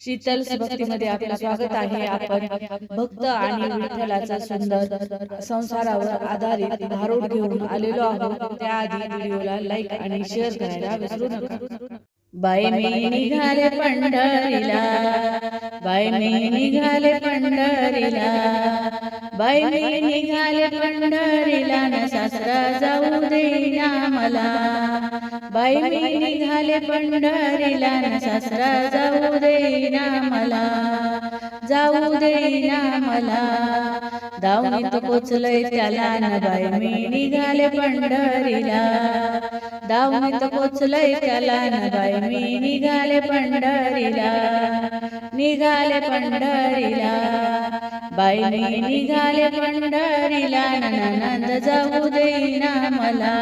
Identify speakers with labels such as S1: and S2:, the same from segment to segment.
S1: शीतल भक्तीमध्ये आपलं स्वागत आहे. आपण भक्त आणि विठ्ठलाचा सुंदर संसारावर आधारित भारूड घेऊन आलेलो आहोत. त्याआधी व्हिडिओला लाईक आणि शेअर करायला विसरू नका. बाय मी निघाले पंढरीला. बाय मी निघाले पंढरीला. बाय मी निघाले पंढरीला. न सासरा जाऊ देईना मला बाई मी निघाले पंढरीला न सासरा जाऊ देईना मला जाऊ देईना मला दावणीत पोचलय त्याला न बाई मी निघाले पंढरीला. दावणीत पोचलय त्याला न बाई मी निघाले पंढरीला. निघाले पंढरीला. बाई निघाले पंढरीला नंद जाऊ देईना मला.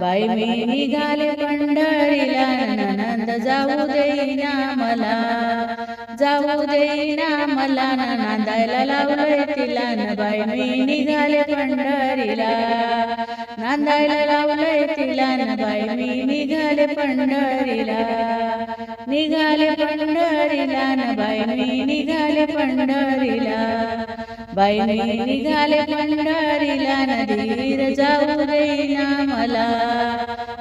S1: बाई मी निघाले पंढरीला नंद जाऊ देईना मला. जाऊ देईना मला नांदायला लावलंय तिला. न बाई मी निघाले पंढरीला नांदायला लावलंय तिला. न बाई मी निघाले पंढरीला. निघाले पंढरीला न बाई मी निघाले पंढरीला बाई मी निघाले पंढरीला नदीर जाऊ देईना मला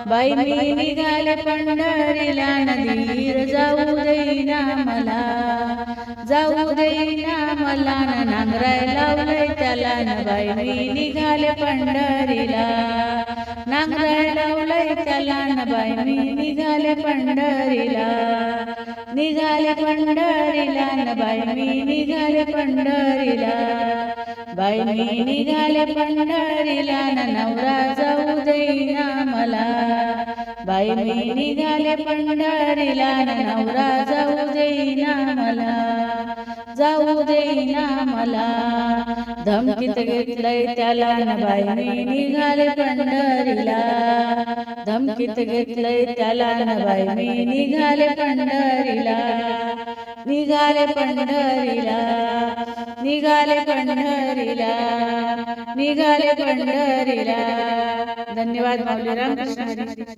S1: बाई मी निघाले पंढरीला नदीर जाऊ देईना मला जाऊ दे मला नांगराय लावलंय त्याला ना बाई मी निघाले पंढरीला. नांगराय लावलंय त्याला ना बाई मी निघाले पंढरीला. निघाले पंढरीला न बाई मी निघाले पंढरीला. बाई मी निघाले पंढरीला. ना नवरा जाऊ दे मला बाई मी निघाले पंढरीला नवरा जाऊ देईना मला जाऊ देईना मला. धमकीत घेतलंय त्याला न बाई मी निघाले पंढरीला धमकीत घेतलंय त्याला न बाई मी निघाले पंढरीला निघाले पंढरीला निघाले पंढरीला निघाले पंढरीला धन्यवाद रामकृष्ण